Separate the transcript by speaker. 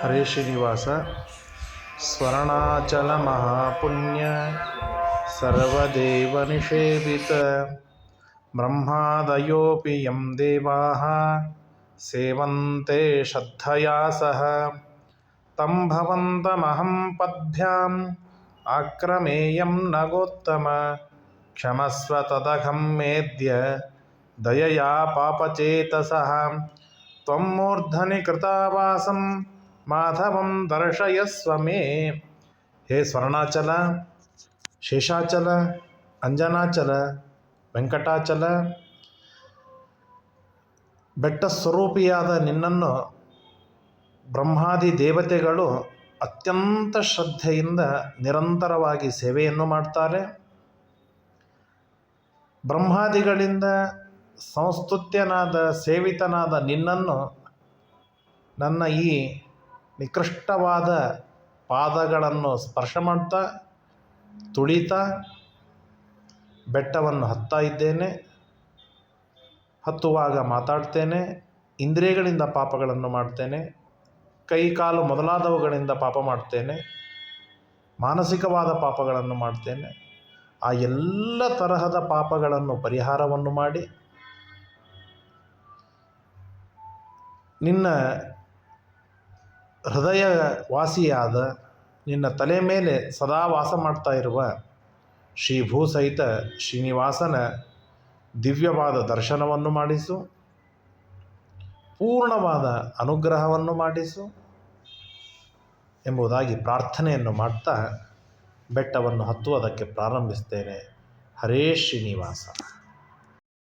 Speaker 1: ಹರೇ Srinivasa ಸ್ವರ್ಣಾಚಲ ಮಹಾಪುಣ್ಯ ಸರ್ವದೇವ ನಿಷೇವಿತ ಬ್ರಹ್ಮಾದಯೋಪಿ M ದೇವಾಃ ಸೇವಂತೆ ಶ್ರದ್ಧಯಾ ಸಹ तं भवन्तमहं पद्भ्याम् आक्रमेयं नगोत्तम क्षमस्व तदघं मेद्य दयया पापचेतसः त्वं मूर्धनि कृतावासं ಮಾಧವಂ ದರ್ಶಯಸ್ವ ಮೇ. ಹೇ ಸ್ವರ್ಣಾಚಲ, ಶೇಷಾಚಲ, ಅಂಜನಾಚಲ, ವೆಂಕಟಾಚಲ ಬೆಟ್ಟ ಸ್ವರೂಪಿಯಾದ ನಿನ್ನನ್ನು ಬ್ರಹ್ಮಾದಿ ದೇವತೆಗಳು ಅತ್ಯಂತ ಶ್ರದ್ಧೆಯಿಂದ ನಿರಂತರವಾಗಿ ಸೇವೆಯನ್ನು ಮಾಡ್ತಾರೆ. ಬ್ರಹ್ಮಾದಿಗಳಿಂದ ಸಂಸ್ತುತ್ಯನಾದ ಸೇವಿತನಾದ ನಿನ್ನನ್ನು ನನ್ನ ಈ ನಿಕೃಷ್ಟವಾದ ಪಾದಗಳನ್ನು ಸ್ಪರ್ಶ ಮಾಡ್ತಾ, ತುಳಿತಾ, ಬೆಟ್ಟವನ್ನು ಹತ್ತಾ ಇದ್ದೇನೆ. ಹತ್ತುವಾಗ ಮಾತಾಡ್ತೇನೆ. ಇಂದ್ರಿಯಗಳಿಂದ ಪಾಪಗಳನ್ನು ಮಾಡ್ತೇನೆ. ಕೈ ಕಾಲು ಮೊದಲಾದವುಗಳಿಂದ ಪಾಪ ಮಾಡ್ತೇನೆ. ಮಾನಸಿಕವಾದ ಪಾಪಗಳನ್ನು ಮಾಡ್ತೇನೆ. ಆ ಎಲ್ಲ ತರಹದ ಪಾಪಗಳನ್ನು ಪರಿಹಾರವನ್ನು ಮಾಡಿ, ನಿನ್ನ ಹೃದಯ ವಾಸಿಯಾದ ನಿನ್ನ ತಲೆ ಮೇಲೆ ಸದಾ ವಾಸ ಮಾಡ್ತಾ ಇರುವ ಶ್ರೀ ಭೂಸಹಿತ ಶ್ರೀನಿವಾಸನ ದಿವ್ಯವಾದ ದರ್ಶನವನ್ನು ಮಾಡಿಸು. ಪೂರ್ಣವಾದ ಅನುಗ್ರಹವನ್ನು ಮಾಡಿಸು ಎಂಬುದಾಗಿ ಪ್ರಾರ್ಥನೆಯನ್ನು ಮಾಡ್ತಾ ಬೆಟ್ಟವನ್ನು ಹತ್ತುವುದಕ್ಕೆ ಪ್ರಾರಂಭಿಸ್ತೇನೆ. ಹರೇ ಶ್ರೀನಿವಾಸ.